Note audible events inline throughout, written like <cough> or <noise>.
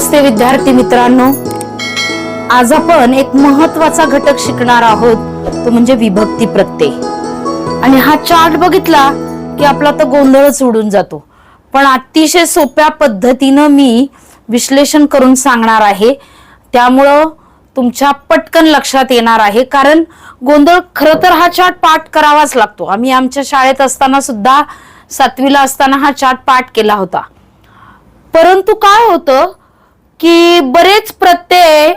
नमस्ते विद्यार्थी मित्रांनो. आज आपण एक महत्त्वाचा घटक शिकणार आहोत तो म्हणजे विभक्ती प्रत्यय. आणि हा चार्ट बघितला की आपला तर गोंधळच उडून जातो. पण अतिशय सोप्या पद्धतीनं मी विश्लेषण करून सांगणार आहे. त्यामुळं तुमच्या पटकन लक्षात येणार आहे. कारण गोंधळ खरं तर हा चार्ट पाठ करावाच लागतो. आम्ही आमच्या शाळेत असताना सुद्धा सातवीला असताना हा चार्ट पाठ केला होता. परंतु काय होतं की बरेच प्रत्यय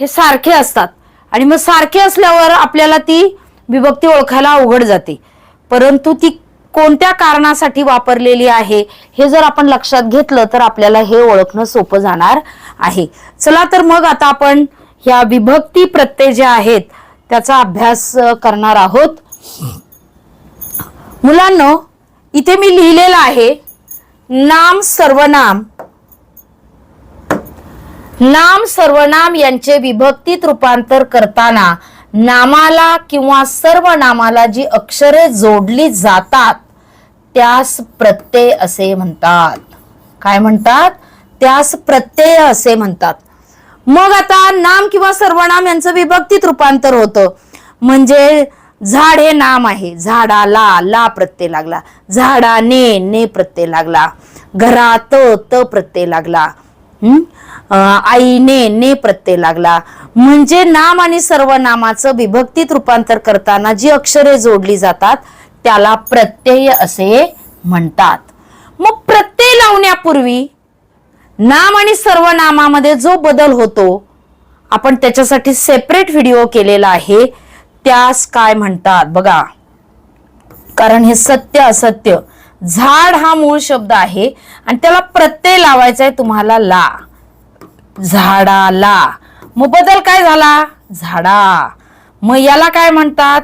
हे सारखे असतात. आणि मग सारखे असल्यावर आपल्याला ती विभक्ती ओळखायला अवघड जाते. परंतु ती कोणत्या कारणासाठी वापरलेली आहे हे जर आपण लक्षात घेतलं तर आपल्याला हे ओळखणं सोपं जाणार आहे. चला तर मग आता आपण ह्या विभक्ती प्रत्यय जे आहेत त्याचा अभ्यास करणार आहोत. मुलांनो इथे मी लिहिलेलं आहे नाम सर्वनाम. नाम सर्वनाम यांचे विभक्तीत रूपांतर करताना नामाला किंवा सर्वनामाला जी अक्षरे जोडली जातात त्यास प्रत्यय असे म्हणतात. काय म्हणतात? त्यास प्रत्यय असे म्हणतात. मग आता नाम किंवा सर्वनाम यांचं विभक्तीत रूपांतर होतं. म्हणजे झाड हे नाम आहे. झाडाला ला प्रत्यय लागला. झाडाने ने प्रत्यय लागला. घरात त प्रत्यय लागला. आईने ने प्रत्यय लागला. म्हणजे नाम आणि सर्वनामाचं विभक्तीत रूपांतर करताना जी अक्षरे जोडली जातात त्याला प्रत्यय असे म्हणतात. मग प्रत्यय लावण्यापूर्वी नाम आणि सर्वनामामध्ये जो बदल होतो आपण त्याच्यासाठी सेपरेट व्हिडिओ केलेला आहे त्यास काय म्हणतात? बघा. कारण हे सत्य असत्य. झाड हा मूळ शब्द आहे आणि त्याला प्रत्यय लावायचा आहे तुम्हाला ला. झाडाला मग बदल काय झाला? झाडा. मग याला काय म्हणतात?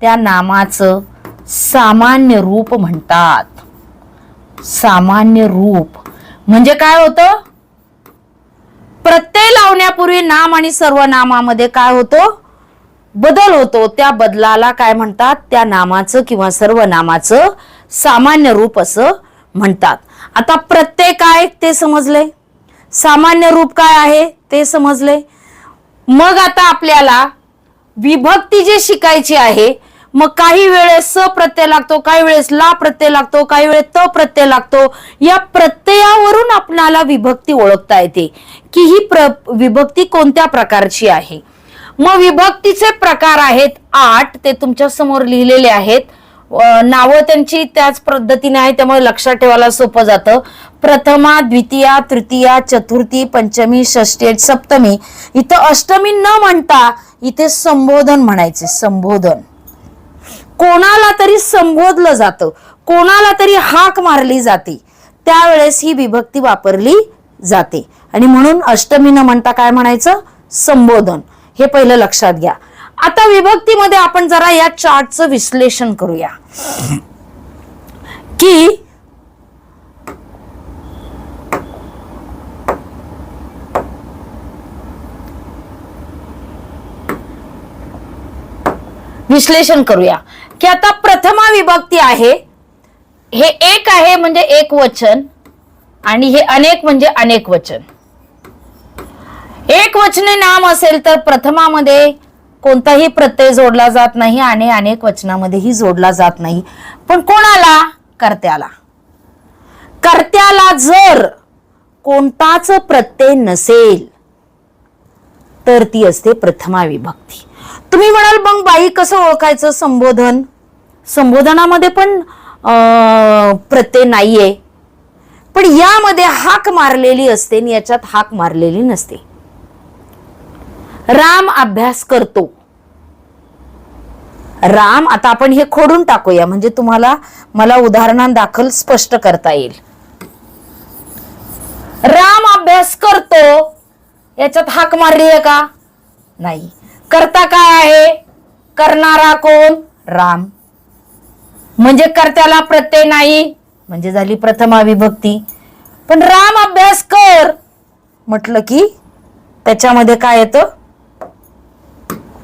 त्या नामाचं सामान्य रूप म्हणतात. सामान्य रूप. म्हणजे काय होतं? प्रत्यय लावण्यापूर्वी नाम आणि सर्वनामामध्ये काय होतं? बदल होतो. त्या बदलाला काय म्हणतात? त्या नामाचं किंवा सर्वनामाचं सामान्य रूप असं म्हणतात. आता प्रत्यय काय ते समजले सामान्य रूप काय आहे ते समजले मग आता आपल्याला विभक्ती जे शिकायची आहे मग काही वेळेस स प्रत्यय लागतो काही वेळेस ला प्रत्यय लागतो काही वेळेस त प्रत्यय लागतो. या प्रत्ययावरून आपणाला विभक्ती ओळखता येते की ही प्र विभक्ती कोणत्या प्रकारची आहे? मग विभक्तीचे प्रकार आहेत आठ ते तुमच्यासमोर लिहिलेले आहेत. नावं त्यांची त्याच पद्धतीने आहे त्यामुळे लक्षात ठेवायला सोपं जातं. प्रथमा द्वितीया तृतीया चतुर्थी पंचमी षष्टी सप्तमी. इथं अष्टमी न म्हणता इथे संबोधन म्हणायचे संबोधन. कोणाला तरी संबोधलं जातं. कोणाला तरी हाक मारली जाते. त्यावेळेस ही विभक्ती वापरली जाते. आणि म्हणून अष्टमी न म्हणता काय म्हणायचं? संबोधन. हे पहिलं लक्षात घ्या. आता विभक्तीमध्ये आपण जरा या चार्टचं विश्लेषण करूया. की विश्लेषण करूया. की आता प्रथमा विभक्ती आहे हे एक आहे म्हणजे एक वचन आणि हे अनेक म्हणजे अनेक वचन. एक वचने नाम असेल तर प्रथमामध्ये कोणताही प्रत्यय जोडला जात नाही आणि अनेक वचनामध्येही जोडला जात नाही. पण कोणाला? कर्त्याला. कर्त्याला जर कोणताच प्रत्यय नसेल तर ती असते प्रथमा विभक्ती. तुम्ही म्हणाल मग बाई कसं ओळखायचं संबोधन? संबोधनामध्ये पण प्रत्यय नाहीये. पण यामध्ये हाक मारलेली असते आणि याच्यात हाक मारलेली नसते. राम अभ्यास करतो. राम आता आपण हे खोडून टाकूया. म्हणजे तुम्हाला मला उदाहरणांदाखल स्पष्ट करता येईल. राम अभ्यास करतो. याच्यात हाक मारली आहे का? नाही. करता काय आहे? करणारा कोण? राम. म्हणजे कर्त्याला प्रत्यय नाही. म्हणजे झाली प्रथमा विभक्ती पण राम अभ्यास कर. म्हटलं की त्याच्यामध्ये काय येतं?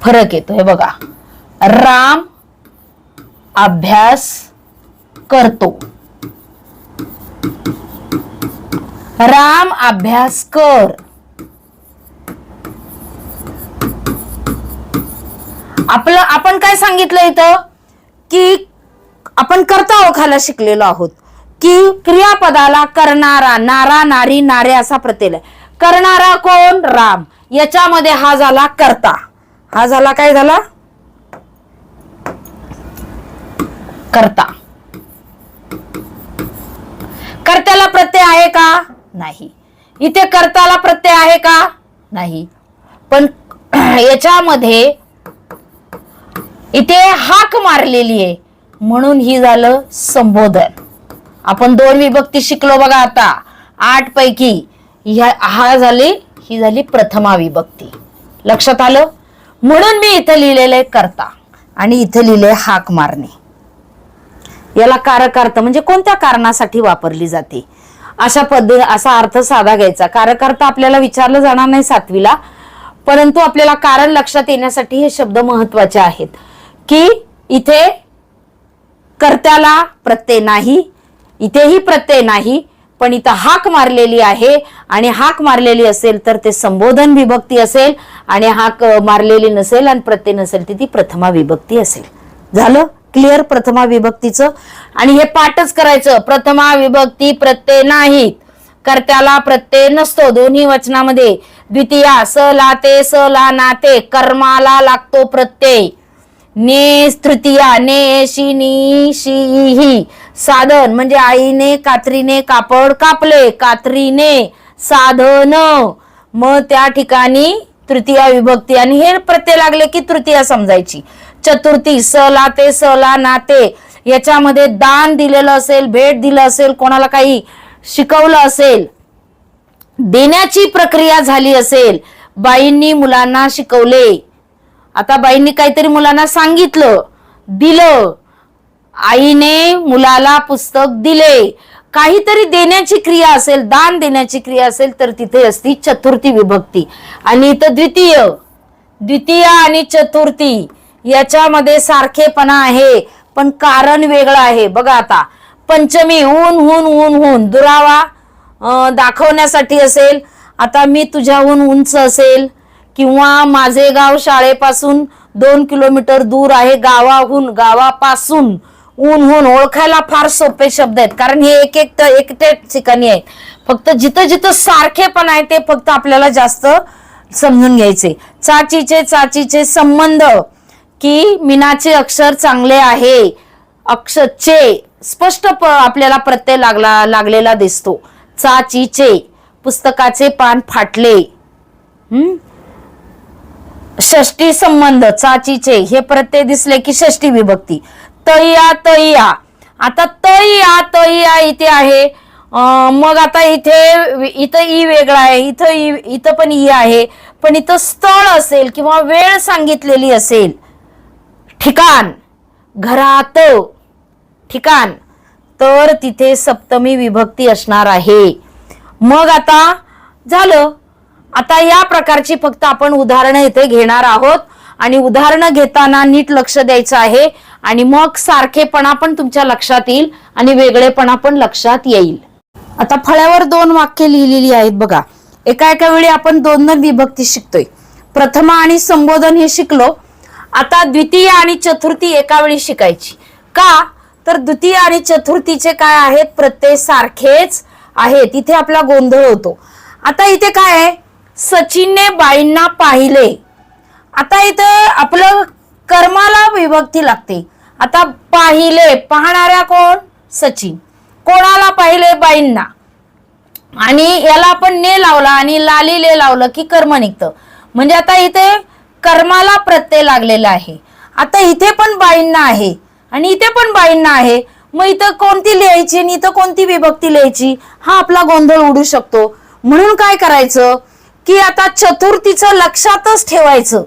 फरक येतो. हे बघा. राम अभ्यास करतो. राम अभ्यास कर. आपलं आपण काय सांगितलं इथं? की आपण करता ओखायला शिकलेलो आहोत. की क्रियापदाला करणारा नारा नारी नारे असा प्रत्यय आहे. करणारा कोण? राम. याच्यामध्ये हा झाला करता. हा झाला काय झाला? करता. कर्त्याला प्रत्यय आहे का? नाही. इथे कर्ताला प्रत्यय आहे का? नाही. पण <clears throat> याच्यामध्ये इथे हाक मारलेली आहे. म्हणून ही झालं संबोधन. आपण दोन विभक्ती शिकलो बघा आता. आठ पैकी ह्या हा झाली ही झाली प्रथमा विभक्ती. लक्षात आलं? म्हणून मी इथं लिहिलेलं आहे करता. आणि इथं लिहिले हाक मारणे. याला कारकार्थ म्हणजे कोणत्या कारणासाठी वापरली जाते? अशा पद्धती असा अर्थ साधा घ्यायचा. कारकार्थ आपल्याला विचारलं जाणार नाही सातवीला परंतु आपल्याला कारण लक्षात येण्यासाठी हे शब्द महत्त्वाचे आहेत. की इथे कर्त्याला प्रत्यय नाही इथेही प्रत्यय नाही पण इथं हाक मारलेली आहे. आणि हाक मारलेली असेल तर ते संबोधन विभक्ती असेल. आणि हाक मारलेली नसेल आणि प्रत्यय नसेल ती ती प्रथमा विभक्ती असेल. झालं? क्लिअर प्रथमा विभक्तीचं? आणि हे पाठच करायचं. प्रथमा विभक्ती प्रत्यय नाहीत. कर्त्याला प्रत्यय नसतो दोन्ही वचनामध्ये. द्वितीया स लाते स ला नाते कर्माला लागतो प्रत्यय. ने तृतीया ने शिनी शी ही. साधन म्हणजे आईने कात्रीने कापड कापले कात्रीने साधन. मग त्या ठिकाणी तृतीया विभक्ती आणि हे प्रत्यय लागले की तृतीया समजायची. चतुर्थी सला ते सला नाते. याच्यामध्ये दान दिलेलं असेल भेट दिलं असेल कोणाला काही शिकवलं असेल देण्याची प्रक्रिया झाली असेल बाईंनी मुलांना शिकवले. आता बाईंनी काहीतरी मुलांना सांगितलं दिलं. आईने मुलाला पुस्तक दिले. काहीतरी देण्याची क्रिया असेल दान देण्याची क्रिया असेल तर तिथे असती चतुर्थी विभक्ती. आणि इथं द्वितीय द्वितीय आणि चतुर्थी याच्यामध्ये सारखेपणा आहे पण कारण वेगळं आहे. बघा आता पंचमी ऊन हून ऊन हून दुरावा दाखवण्यासाठी असेल आता मी तुझ्याहून उंच असेल किंवा माझे गाव शाळेपासून दोन किलोमीटर दूर आहे गावाहून गावापासून. ऊन होऊन ओळखायला फार सोपे शब्द आहेत. कारण हे एक एक एक ठिकाणी आहेत. फक्त जिथं जिथं सारखेपण आहे ते फक्त आपल्याला जास्त समजून घ्यायचे. चाचीचे चाचीचे संबंध. की मीनाचे अक्षर चांगले आहे. अक्षरचे स्पष्ट आपल्याला प्रत्यय लागला लागलेला दिसतो. चाचीचे. पुस्तकाचे पान फाटले. हम्म? षष्टी संबंध. चाचीचे. हे प्रत्यय दिसले की षष्टी विभक्ती. तया तया. आता तया तया इथे आहे. मग आता इथे इथं ई वेगळा आहे इथं ई इथं पण ई आहे. पण इथं स्थळ असेल किंवा वेळ सांगितलेली असेल ठिकाण घरात ठिकाण तर तिथे सप्तमी विभक्ती असणार आहे. मग आता झालं. आता या प्रकारची फक्त आपण उदाहरणं इथे घेणार आहोत. आणि उदाहरणं घेताना नीट लक्ष द्यायचं आहे. आणि मग सारखेपणा पण तुमच्या लक्षात येईल आणि वेगळेपणा पण लक्षात येईल. आता फळ्यावर दोन वाक्य लिहिलेली आहेत बघा. एका एका वेळी आपण दोन दोन विभक्ती शिकतोय. प्रथमा आणि संबोधन हे शिकलो. आता द्वितीय आणि चतुर्थी एका वेळी शिकायची. का? तर द्वितीय आणि चतुर्थीचे काय आहेत? प्रत्यय सारखेच आहेत. इथे आपला गोंधळ होतो. आता इथे काय आहे? सचिनने बाईंना पाहिले. आता इथं आपलं कर्माला विभक्ती लागते. आता पाहिले पाहणाऱ्या कोण? सचिन. कोणाला पाहिले? बाईंना. आणि याला आपण ने लावला आणि लाली ले लावलं की कर्म निघतं. म्हणजे आता इथे कर्माला प्रत्यय लागलेला आहे. आता इथे पण बाईंना आहे. आणि इथे पण बाईंना आहे. मग इथं कोणती लिहायची आणि इथं कोणती विभक्ती लिहायची? हा आपला गोंधळ उडू शकतो. म्हणून काय करायचं? की आता चतुर्थीचं लक्षातच ठेवायचं.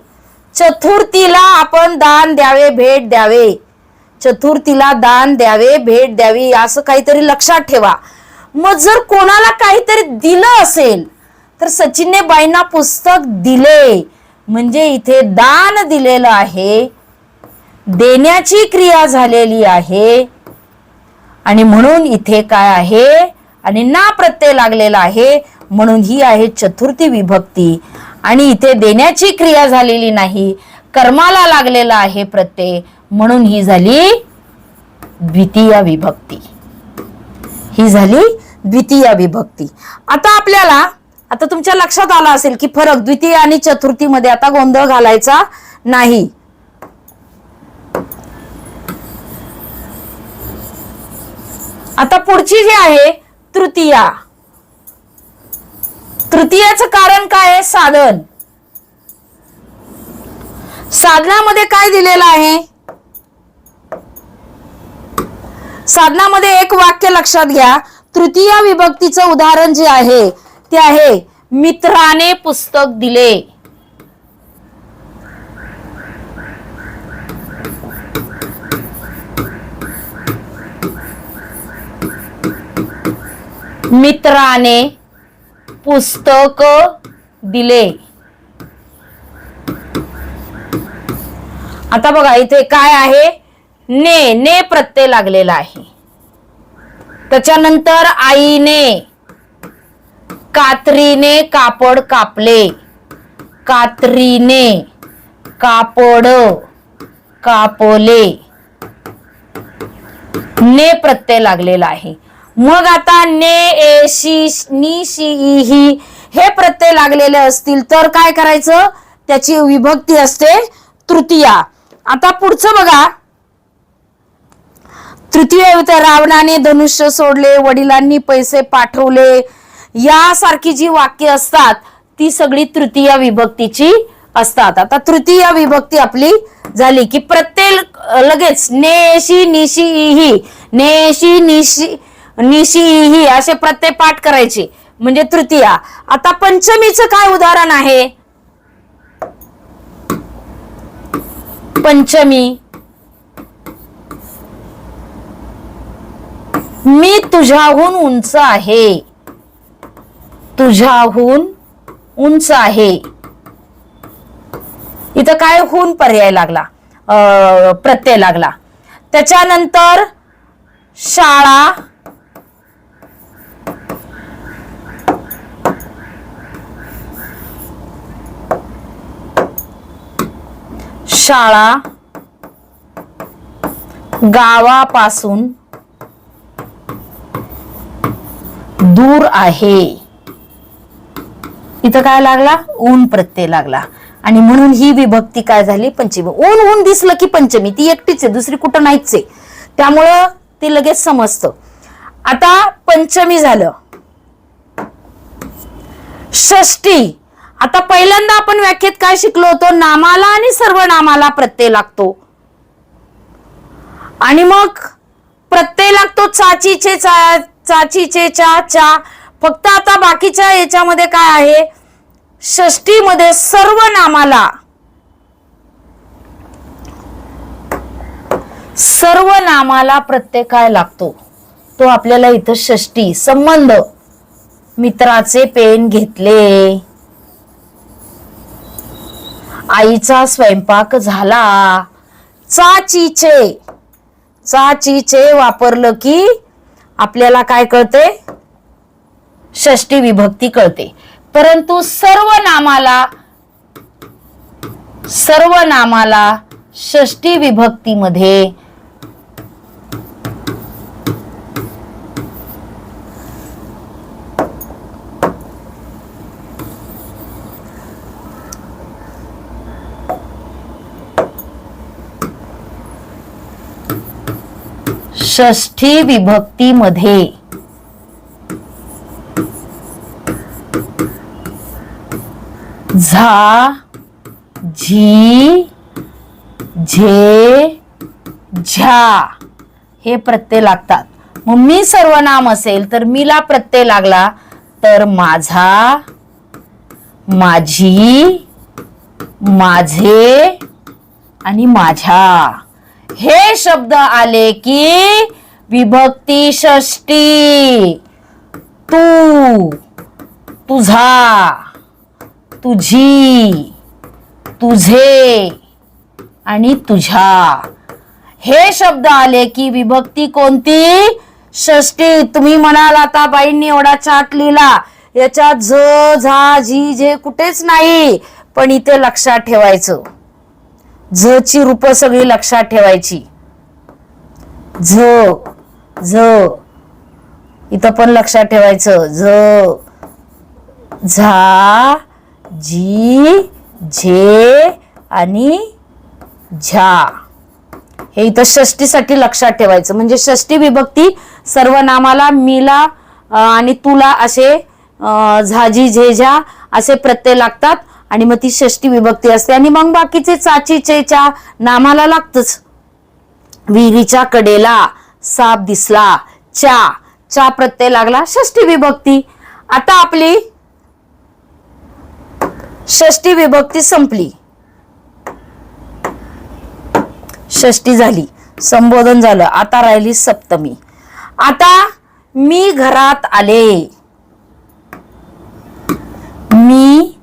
चतुर्थीला आपण दान द्यावे भेट द्यावे. चतुर्थीला दान द्यावे भेट द्यावी असं काहीतरी लक्षात ठेवा. मग जर कोणाला काहीतरी दिलं असेल तर सचिनने बाईंना पुस्तक दिले. म्हणजे इथे दान दिलेलं आहे देण्याची क्रिया झालेली आहे. आणि म्हणून इथे काय आहे? आणि ना प्रत्यय लागलेला आहे म्हणून ही आहे चतुर्थी विभक्ती. आणि इथे देण्याची क्रिया झालेली नाही कर्माला लागलेला आहे प्रत्यय. म्हणून ही झाली द्वितीय विभक्ती. ही झाली द्वितीय विभक्ती. आता आपल्याला आता तुमच्या लक्षात आला असेल की फरक द्वितीय आणि चतुर्थी मध्ये आता गोंधळ घालायचा नाही. आता पुढची जी आहे तृतीया. तृतीयाचं कारण काय आहे? साधन. साधनामध्ये काय दिलेलं आहे? साधनामध्ये एक वाक्य लक्षात घ्या. तृतीय विभक्तीचं उदाहरण जे आहे ते आहे मित्राने पुस्तक दिले. मित्राने पुस्तक दिले. आता बघा इथे काय आहे? ने ने प्रत्यय लागलेला आहे. त्याच्यानंतर आईने कात्रीने कापड कापले. कात्रीने कापड कापले. ने प्रत्यय लागलेला आहे. मग आता ने ए शी नी शी ई ही हे प्रत्यय लागलेले असतील तर काय करायचं? त्याची विभक्ती असते तृतीया. आता पुढचं बघा. तृतीय रावणाने धनुष्य सोडले वडिलांनी पैसे पाठवले. यासारखी जी वाक्य असतात ती सगळी तृतीय विभक्तीची असतात. आता तृतीय विभक्ती आपली झाली की प्रत्येक लगेच नेशी निशी ही नेशी निशी निशी ही असे प्रत्यय पाठ करायचे म्हणजे तृतीया. आता पंचमीचं काय उदाहरण आहे? पंचमी. मी तुझ्याहून उंच आहे. तुझ्याहून उंच आहे. इथं काय हून पर्याय लागला? प्रत्यय लागला. त्याच्यानंतर शाळा. शाळा. गावापासून दूर आहे. इथं काय लागला? ऊन प्रत्यय लागला. आणि म्हणून ही विभक्ती काय झाली? पंचमी. ऊन ऊन दिसलं की पंचमी. ती एकटीच आहे दुसरी कुठं नाहीच आहे. त्यामुळं ते लगेच समजतं. आता पंचमी झालं. षष्टी आता पहिल्यांदा आपण व्याख्येत काय शिकलो होतो? नामाला आणि सर्वनामाला प्रत्यय लागतो. आणि मग प्रत्यय लागतो चाचीचे चा चाचीचे चा चा फक्त आता बाकीच्या याच्यामध्ये काय आहे? षष्टीमध्ये सर्व नामाला. सर्व नामाला प्रत्यय काय लागतो. तो आपल्याला इथं षष्टी संबंध. मित्राचे पेन घेतले. आईचा स्वयंपाक झाला. चाचीचे. चाचीचे वापरलं की आपल्याला काय कळते षष्टी विभक्ती कळते. परंतु सर्व नामाला सर्व नामाला षष्टी विभक्तीमध्ये षष्ठी विभक्तीमध्ये. झा झी झे झ्या हे प्रत्यय लागतात. मग मी सर्वनाम असेल तर मीला प्रत्यय लागला तर माझा माझी माझे आणि माझ्या. हे शब्द आले की विभक्ती षष्टी. तू तुझा तुझी तुझे आणि तुझ्या. हे शब्द आले की विभक्ती कोणती? षष्टी. तुम्ही म्हणाल आता बाईंनी एवढा चाट लिहिला. याच्यात झ झा झी जे कुठेच नाही. पण इथे लक्षात ठेवायचं. झ ची रूप सगळी लक्षात ठेवायची. झ झ. इथं पण लक्षात ठेवायचं. झ झा जी झे आणि झा. हे इथं षष्टीसाठी लक्षात ठेवायचं. म्हणजे षष्टी विभक्ती सर्व नामाला मीला आणि तुला असे अं, झाजी झेझा असे प्रत्यय लागतात. आणि मग ती षष्टी विभक्ती असते. आणि मग बाकीचे चाची चेच्या नामाला लागतच. विहिरीच्या कडेला साप दिसला. चा चा प्रत्यय लागला. षष्टी विभक्ती. आता आपली षष्टी विभक्ती संपली. षष्टी झाली. संबोधन झालं. आता राहिली सप्तमी. आता मी घरात आले. मी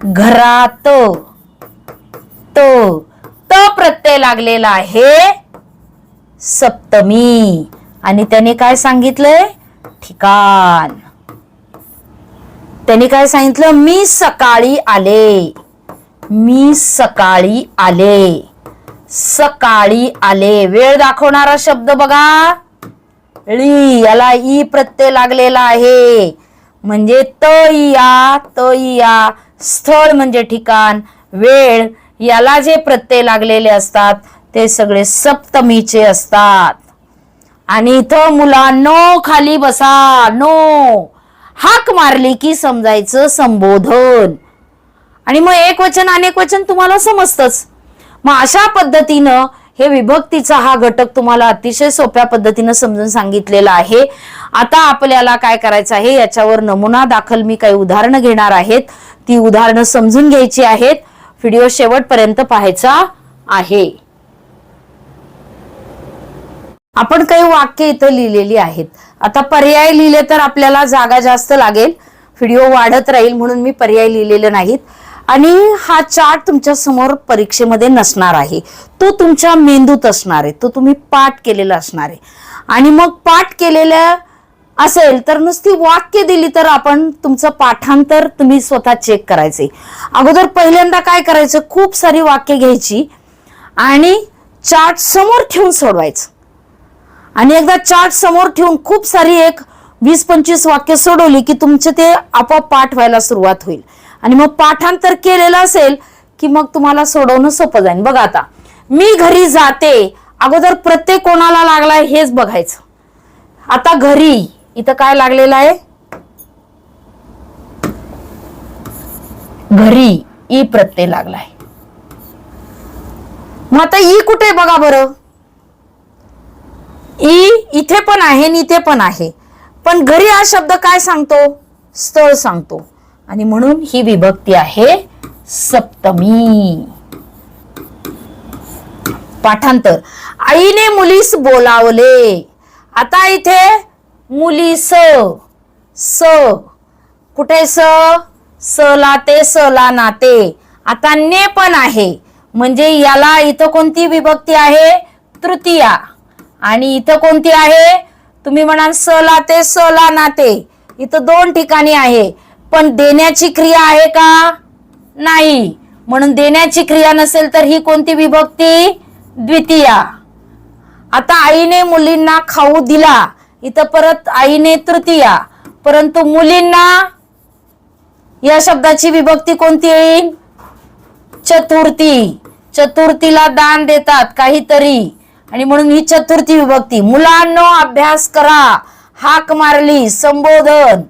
घरात त. त प्रत्यय लागलेला आहे सप्तमी. आणि त्याने काय सांगितलंय? ठिकाण. त्याने काय सांगितलं? मी सकाळी आले. मी सकाळी आले. सकाळी आले. वेळ दाखवणारा शब्द बघा. ळी याला ई प्रत्यय लागलेला आहे. म्हणजे त या त या स्थळ म्हणजे ठिकाण वेळ याला जे प्रत्यय लागलेले असतात ते सगळे सप्तमीचे असतात. आणि इथं मुलांनो खाली बसा. नो. हाक मारली की समजायचं संबोधन. आणि मग एक वचन अनेक वचन तुम्हाला समजतच. मग अशा पद्धतीनं हे विभक्तीचा हा घटक तुम्हाला अतिशय सोप्या पद्धतीनं समजून सांगितलेला आहे. आता आपल्याला काय करायचं आहे? याच्यावर नमुना दाखल मी काही उदाहरणं घेणार आहेत. ती उदाहरणं समजून घ्यायची आहेत. व्हिडिओ शेवटपर्यंत पाहायचा आहे. आपण काही वाक्य इथं लिहिलेली आहेत. आता पर्याय लिहिले तर आपल्याला जागा जास्त लागेल. व्हिडिओ वाढत राहील म्हणून मी पर्याय लिहिलेले नाहीत. आणि हा चार्ट तुमच्यासमोर परीक्षेमध्ये नसणार आहे. तो तुमच्या मेंदूत असणार आहे. तो तुम्ही पाठ केलेला असणार आहे. आणि मग पाठ केलेल्या असेल तर नुसती वाक्य दिली तर आपण तुमचं पाठांतर तुम्ही स्वतः चेक करायचे. अगोदर पहिल्यांदा काय करायचं? खूप सारी वाक्य घ्यायची आणि चार्ट समोर ठेवून सोडवायचं. आणि एकदा चार्ट समोर ठेवून खूप सारी एक वीस पंचवीस वाक्य सोडवली की तुमचे ते आपोआप पाठ व्हायला सुरुवात होईल. आणि मग पाठांतर केलेलं असेल की मग तुम्हाला सोडवणं सोपं जाईल बघा आता मी घरी जाते अगोदर प्रत्येक कोणाला लागलाय हेच बघायचं. आता घरी इथं काय लागलेलं आहे? घरी ई प्रत्यय लागलाय. मग आता ई कुठे बघा बरं? ई इथे पण आहे आणि इथे पण आहे. पण घरी हा शब्द काय सांगतो? स्थळ सांगतो. आणि म्हणून ही विभक्ती आहे सप्तमी. पाठांतर. आईने मुलीस बोलावले. आता इथे मुली स. स कुठे स? स लाते स ला नाते आता ने पण आहे. म्हणजे याला इथं कोणती विभक्ती आहे? तृतीया. आणि इथं कोणती आहे? तुम्ही म्हणाल स लाते स ला नाते इथं दोन ठिकाणी आहे. पण देण्याची क्रिया आहे का? नाही. म्हणून देण्याची क्रिया नसेल तर ही कोणती विभक्ती? द्वितीया. आता आईने मुलींना खाऊ दिला. इथं परत आईने तृतीया. परंतु मुलींना या शब्दाची विभक्ती कोणती येईल चतुर्थी. चतुर्थीला दान देतात काहीतरी. आणि म्हणून ही चतुर्थी विभक्ती. मुलांनो अभ्यास करा. हाक मारली संबोधन.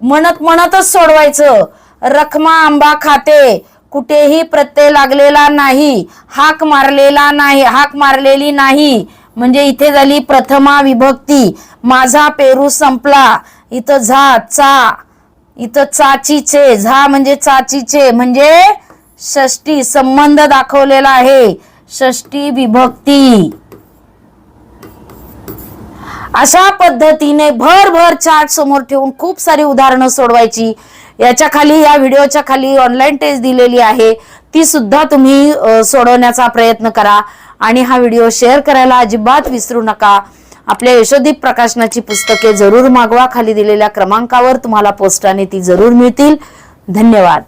म्हणत म्हणतच सोडवायचं. रखमा आंबा खाते. कुठेही प्रत्यय लागलेला नाही. हाक मारलेला नाही. हाक मारलेली नाही. म्हणजे इथे झाली प्रथमा विभक्ती. माझा पेरू संपला. इथं झा चा. इथं चाचीचे. झा म्हणजे चाचीचे. म्हणजे षष्टी संबंध दाखवलेला आहे. षष्टी विभक्ती. अशा पद्धतीने भर भर चार्ट समोर ठेवून खूप सारी उदाहरणं सोडवायची. याच्या खाली या व्हिडिओच्या खाली ऑनलाईन टेस्ट दिलेली आहे. ती सुद्धा तुम्ही सोडवण्याचा प्रयत्न करा. आणि हा व्हिडिओ शेअर करायला अजिबात विसरू नका. आपल्या यशोदीप प्रकाशनाची पुस्तके जरूर मागवा. खाली दिलेल्या क्रमांकावर तुम्हाला पोस्टाने ती जरूर मिळतील. धन्यवाद.